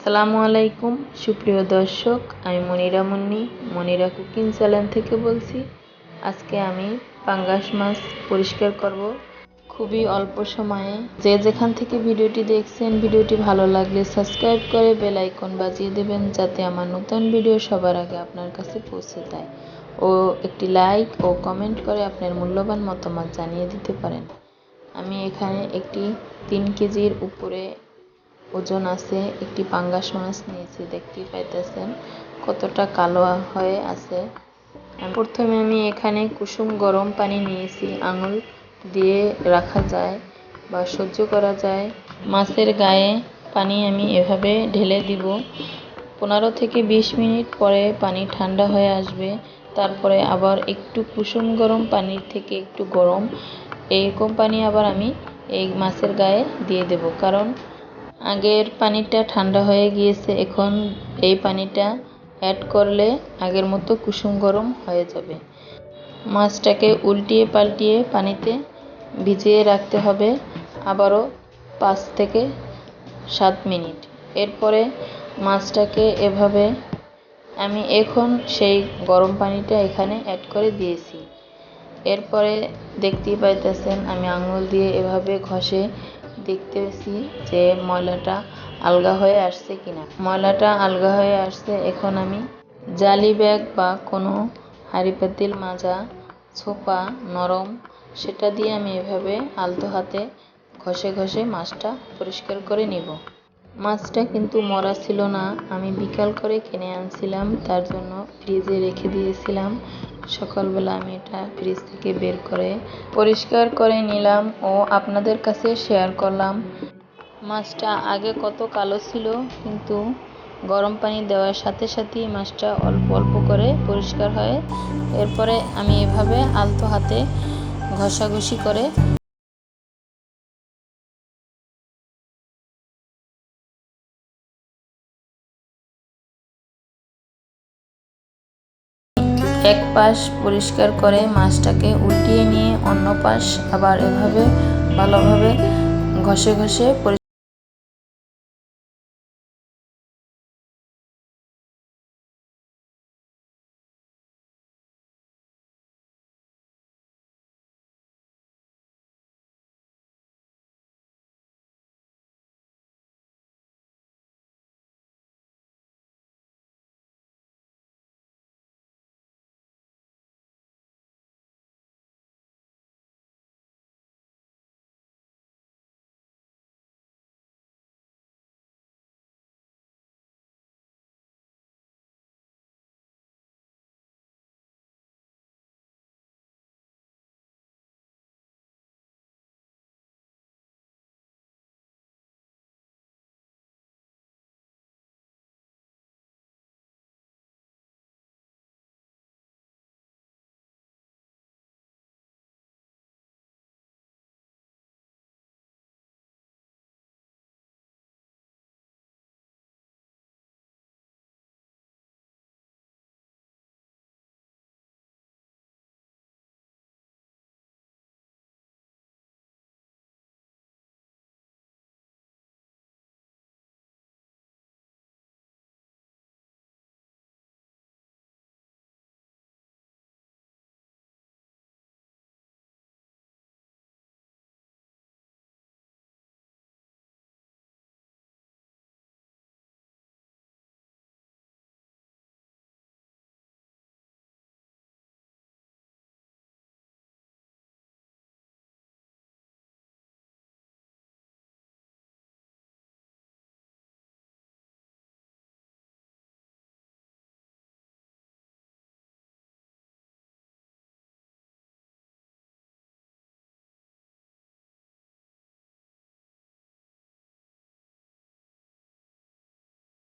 আসসালামু আলাইকুম। সুপ্রিয় দর্শক, আমি মনিরা মুন্নি, মনিরা কুকিং চ্যানেল থেকে বলছি, আজকে আমি পাঙ্গাস মাছ পরিষ্কার করব। খুবই অল্প সময়ে। যে যেখান থেকে ভিডিওটি দেখছেন, ভিডিওটি ভালো লাগলে সাবস্ক্রাইব করে বেল আইকন বাজিয়ে দেবেন, যাতে আমার নতুন ভিডিও সবার আগে আপনার কাছে পৌঁছে যায় ও একটি লাইক ও কমেন্ট করে আপনার মূল্যবান মতামত জানিয়ে দিতে পারেন। আমি এখানে একটি তিন কেজির উপরে ওজন আছে, একটি পাঙ্গাস মাছ নিয়েছি, দেখতেই পাইতেছেন কতটা কালো হয়ে আছে। প্রথমে আমি এখানে কুসুম গরম পানি নিয়েছি, আঙুল দিয়ে রাখা যায় বা সহ্য করা যায়। মাছের গায়ে পানি আমি এভাবে ঢেলে দিব। পনেরো থেকে বিশ মিনিট পরে পানি ঠান্ডা হয়ে আসবে। তারপরে আবার একটু কুসুম গরম পানির থেকে একটু গরম, এইরকম পানি আবার আমি এই মাছের গায়ে দিয়ে দেব। কারণ আগের পানিটা ঠান্ডা হয়ে গিয়েছে, এখন এই পানিটা অ্যাড করলে আগের মতো কুসুম গরম হয়ে যাবে। মাছটাকে উল্টিয়ে পাল্টিয়ে পানিতে ভিজিয়ে রাখতে হবে আবারও পাঁচ থেকে সাত মিনিট। এরপরে মাছটাকে এভাবে আমি এখন সেই গরম পানিটা এখানে অ্যাড করে দিয়েছি। এরপরে দেখতেই পাইতেছেন আমি আঙুল দিয়ে এভাবে ঘষে দেখতেছি যে ময়লাটা আলগা হয়ে আসছে কিনা। ময়লাটা আলগা হয়ে আসছে এখন আমি জালি ব্যাগ বা কোনো হাঁড়ি পাতিল মাজা, ছোপা, নরম সেটা দিয়ে আমি এভাবে আলতো হাতে ঘষে ঘষে মাছটা পরিষ্কার করে নিব। মাছটা কিন্তু মরা ছিল না, আমি বিকাল করে কিনে আনছিলাম, তার জন্য ফ্রিজে রেখে দিয়েছিলাম। সকালবেলা আমি এটা ফ্রিজ থেকে বের করে পরিষ্কার করে নিলাম ও আপনাদের কাছে শেয়ার করলাম। মাছটা আগে কত কালো ছিল, কিন্তু গরম পানি দেওয়ার সাথে সাথেই মাছটা অল্প অল্প করে পরিষ্কার হয়। এরপরে আমি এভাবে আলতো হাতে ঘষাঘষি করে এক পাশ পরিষ্কার করে মাছটাকে উল্টিয়ে নিয়ে অন্য পাশ আবার এভাবে ভালোভাবে ঘষে ঘষে পরিষ্কার